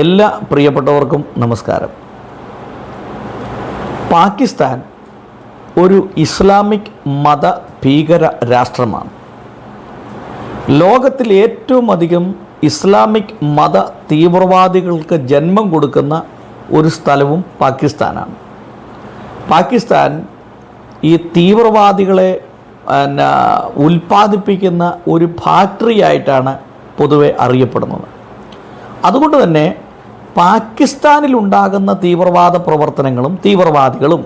എല്ലാ പ്രിയപ്പെട്ടവർക്കും നമസ്കാരം. പാകിസ്ഥാൻ ഒരു ഇസ്ലാമിക് മത ഭീകര രാഷ്ട്രമാണ്. ലോകത്തിൽ ഏറ്റവും അധികം ഇസ്ലാമിക് മത തീവ്രവാദികൾക്ക് ജന്മം കൊടുക്കുന്ന ഒരു സ്ഥലവും പാകിസ്ഥാനാണ്. പാകിസ്ഥാൻ ഈ തീവ്രവാദികളെ പിന്നെ ഉൽപ്പാദിപ്പിക്കുന്ന ഒരു ഫാക്ടറി ആയിട്ടാണ് പൊതുവെ അറിയപ്പെടുന്നത്. അതുകൊണ്ട് തന്നെ പാകിസ്ഥാനിലുണ്ടാകുന്ന തീവ്രവാദ പ്രവർത്തനങ്ങളും തീവ്രവാദികളും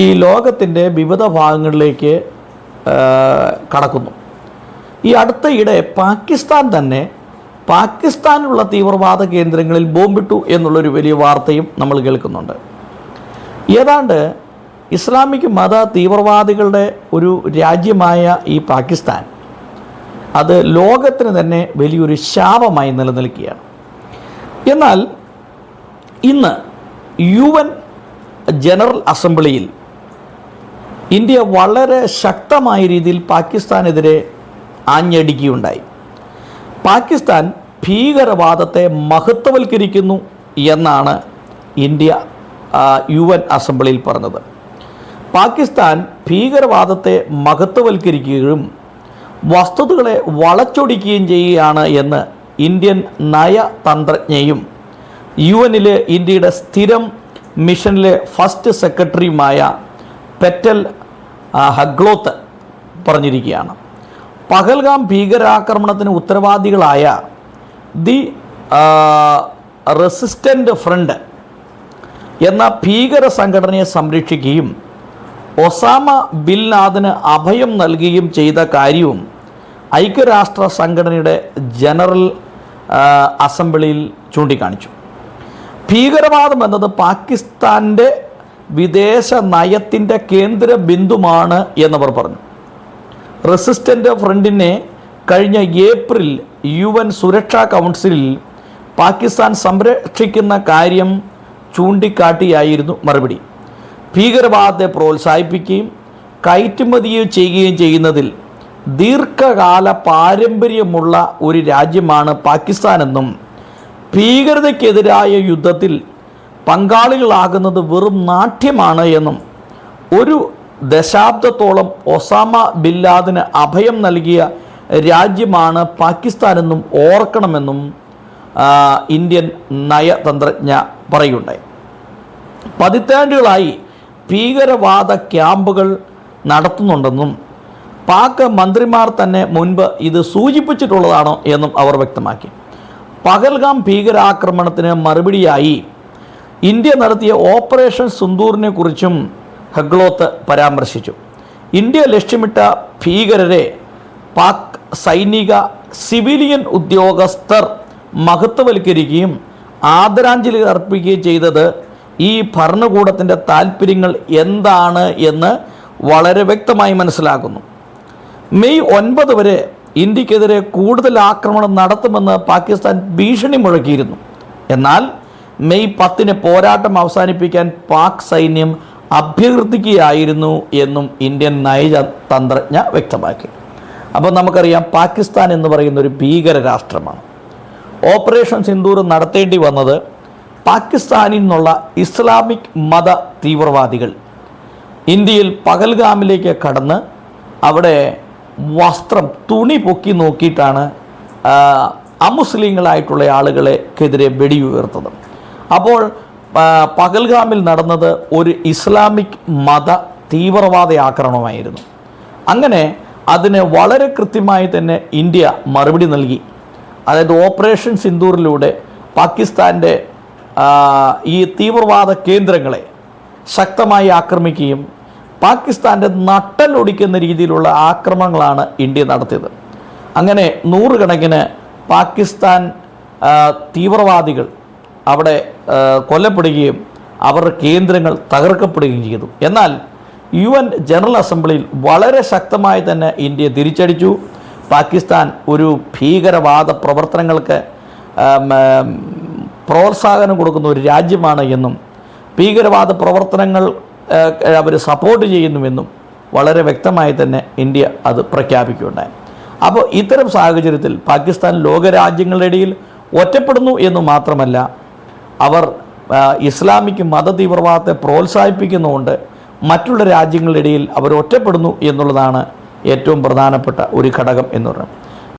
ഈ ലോകത്തിന്റെ വിവിധ ഭാഗങ്ങളിലേക്ക് കടക്കുന്നു. ഈ അടുത്തയിടെ പാകിസ്ഥാൻ തന്നെ പാകിസ്ഥാനിലുള്ള തീവ്രവാദ കേന്ദ്രങ്ങളിൽ ബോംബിട്ടു എന്നുള്ളൊരു വലിയ വാർത്തയും നമ്മൾ കേൾക്കുന്നുണ്ട്. ഏതാണ്ട് ഇസ്ലാമിക് മത തീവ്രവാദികളുടെ ഒരു രാജ്യമായ ഈ പാകിസ്ഥാൻ അത് ലോകത്തിന് തന്നെ വലിയൊരു ശാപമായി നിലനിൽക്കുകയാണ്. എന്നാൽ ഇന്ന് യു എൻ ജനറൽ അസംബ്ലിയിൽ ഇന്ത്യ വളരെ ശക്തമായ രീതിയിൽ പാകിസ്ഥാനെതിരെ ആഞ്ഞടിക്കുകയുണ്ടായി. പാകിസ്ഥാൻ ഭീകരവാദത്തെ മഹത്വവൽക്കരിക്കുന്നു എന്നാണ് ഇന്ത്യ യു എൻ അസംബ്ലിയിൽ പറഞ്ഞത്. പാകിസ്ഥാൻ ഭീകരവാദത്തെ മഹത്വവൽക്കരിക്കുകയും വസ്തുതകളെ വളച്ചൊടിക്കുകയും ചെയ്യുകയാണ് എന്ന് ഇന്ത്യൻ നയതന്ത്രജ്ഞയും യു എന്നിലെ ഇന്ത്യയുടെ സ്ഥിരം മിഷനിലെ ഫസ്റ്റ് സെക്രട്ടറിയുമായ പെറ്റൽ ഹഗ്ലോത്ത് പറഞ്ഞിരിക്കുകയാണ്. പഹൽഗാം ഭീകരാക്രമണത്തിന് ഉത്തരവാദികളായ ദി റെസിസ്റ്റന്റ് ഫ്രണ്ട് എന്ന ഭീകര സംഘടനയെ സംരക്ഷിക്കുകയും ഒസാമ ബിൻ ലാദന് അഭയം നൽകുകയും ചെയ്ത കാര്യവും ഐക്യരാഷ്ട്ര സംഘടനയുടെ ജനറൽ അസംബ്ലിയിൽ ചൂണ്ടിക്കാണിച്ചു. ഭീകരവാദം എന്നത് പാകിസ്ഥാന്റെ വിദേശ നയത്തിന്റെ കേന്ദ്ര ബിന്ദുമാണ് എന്നവർ പറഞ്ഞു. റെസിസ്റ്റന്റ് ഫ്രണ്ടിനെ കഴിഞ്ഞ ഏപ്രിൽ യു എൻ സുരക്ഷാ കൗൺസിലിൽ പാകിസ്ഥാൻ സംരക്ഷിക്കുന്ന കാര്യം ചൂണ്ടിക്കാട്ടിയായിരുന്നു മറുപടി. ഭീകരവാദത്തെ പ്രോത്സാഹിപ്പിക്കുകയും കയറ്റുമതി ചെയ്യുകയും ചെയ്യുന്നതിൽ ദീർഘകാല പാരമ്പര്യമുള്ള ഒരു രാജ്യമാണ് പാകിസ്ഥാനെന്നും ഭീകരതയ്ക്കെതിരായ യുദ്ധത്തിൽ പങ്കാളികളാകുന്നത് വെറും നാട്യമാണ് എന്നും ഒരു ദശാബ്ദത്തോളം ഒസാമ ബില്ലാദിന് അഭയം നൽകിയ രാജ്യമാണ് പാകിസ്ഥാനെന്നും ഓർക്കണമെന്നും ഇന്ത്യൻ നയതന്ത്രജ്ഞ പറയുണ്ടായി പതിറ്റാണ്ടുകളായി ഭീകരവാദ ക്യാമ്പുകൾ നടത്തുന്നുണ്ടെന്നും പാക് മന്ത്രിമാർ തന്നെ മുൻപ് ഇത് സൂചിപ്പിച്ചിട്ടുള്ളതാണോ എന്നും അവർ വ്യക്തമാക്കി. പകൽഗാം ഭീകരാക്രമണത്തിന് മറുപടിയായി ഇന്ത്യ നടത്തിയ ഓപ്പറേഷൻ സുന്ദൂറിനെ കുറിച്ചും ഹഗ്ലോത്ത് പരാമർശിച്ചു. ഇന്ത്യ ലക്ഷ്യമിട്ട ഭീകരരെ പാക് സൈനിക സിവിലിയൻ ഉദ്യോഗസ്ഥർ മഹത്വവൽക്കരിക്കുകയും ആദരാഞ്ജലി അർപ്പിക്കുകയും ചെയ്തത് ഈ ഭരണകൂടത്തിന്റെ താല്പര്യങ്ങൾ എന്താണ് എന്ന് വളരെ വ്യക്തമായി മനസ്സിലാക്കുന്നു. മെയ് ഒൻപത് വരെ ഇന്ത്യക്കെതിരെ കൂടുതൽ ആക്രമണം നടത്തുമെന്ന് പാകിസ്ഥാൻ ഭീഷണി മുഴക്കിയിരുന്നു. എന്നാൽ മെയ് പത്തിന് പോരാട്ടം അവസാനിപ്പിക്കാൻ പാക് സൈന്യം അഭ്യർത്ഥിക്കുകയായിരുന്നു എന്നും ഇന്ത്യൻ നയതന്ത്രജ്ഞ വ്യക്തമാക്കി. അപ്പോൾ നമുക്കറിയാം പാകിസ്ഥാൻ എന്ന് പറയുന്ന ഒരു ഭീകര രാഷ്ട്രമാണ്. ഓപ്പറേഷൻ സിന്ദൂർ നടത്തേണ്ടി വന്നത് പാകിസ്ഥാനിൽ നിന്നുള്ള ഇസ്ലാമിക് മത തീവ്രവാദികൾ. ഇന്ത്യയിൽ പകൽഗാമിലേക്ക് കടന്ന് അവിടെ വസ്ത്രം തുണി പൊക്കി നോക്കിയിട്ടാണ് അമുസ്ലിങ്ങളായിട്ടുള്ള ആളുകളെക്കെതിരെ വെടിയുയർത്തത്. അപ്പോൾ പകൽഗാമിൽ നടന്നത് ഒരു ഇസ്ലാമിക് മത തീവ്രവാദ ആക്രമണമായിരുന്നു. അങ്ങനെ അതിന് വളരെ കൃത്യമായി തന്നെ ഇന്ത്യ മറുപടി നൽകി. അതായത് ഓപ്പറേഷൻ സിന്ദൂറിലൂടെ പാകിസ്ഥാന്റെ ഈ തീവ്രവാദ കേന്ദ്രങ്ങളെ ശക്തമായി ആക്രമിക്കുകയും പാകിസ്ഥാന്റെ നട്ടലൊടിക്കുന്ന രീതിയിലുള്ള ആക്രമണങ്ങളാണ് ഇന്ത്യ നടത്തിയത്. അങ്ങനെ നൂറുകണക്കിന് പാകിസ്ഥാൻ തീവ്രവാദികൾ അവിടെ കൊല്ലപ്പെടുകയും അവരുടെ കേന്ദ്രങ്ങൾ തകർക്കപ്പെടുകയും ചെയ്തു. എന്നാൽ യു എൻ ജനറൽ അസംബ്ലിയിൽ വളരെ ശക്തമായി തന്നെ ഇന്ത്യ തിരിച്ചടിച്ചു. പാകിസ്ഥാൻ ഒരു ഭീകരവാദ പ്രവർത്തനങ്ങൾക്ക് പ്രോത്സാഹനം കൊടുക്കുന്ന ഒരു രാജ്യമാണ് എന്നും ഭീകരവാദ പ്രവർത്തനങ്ങൾ അവർ സപ്പോർട്ട് ചെയ്യുന്നുവെന്നും വളരെ വ്യക്തമായി തന്നെ ഇന്ത്യ അത് പ്രഖ്യാപിക്കുകയുണ്ടായി. അപ്പോൾ ഇത്തരം സാഹചര്യത്തിൽ പാകിസ്ഥാൻ ലോകരാജ്യങ്ങളുടെ ഇടയിൽ ഒറ്റപ്പെടുന്നു എന്ന് മാത്രമല്ല അവർ ഇസ്ലാമിക് മത തീവ്രവാദത്തെ പ്രോത്സാഹിപ്പിക്കുന്നുകൊണ്ട് മറ്റുള്ള രാജ്യങ്ങളുടെ ഇടയിൽ അവർ ഒറ്റപ്പെടുന്നു എന്നുള്ളതാണ് ഏറ്റവും പ്രധാനപ്പെട്ട ഒരു ഘടകം എന്ന് പറയുന്നത്.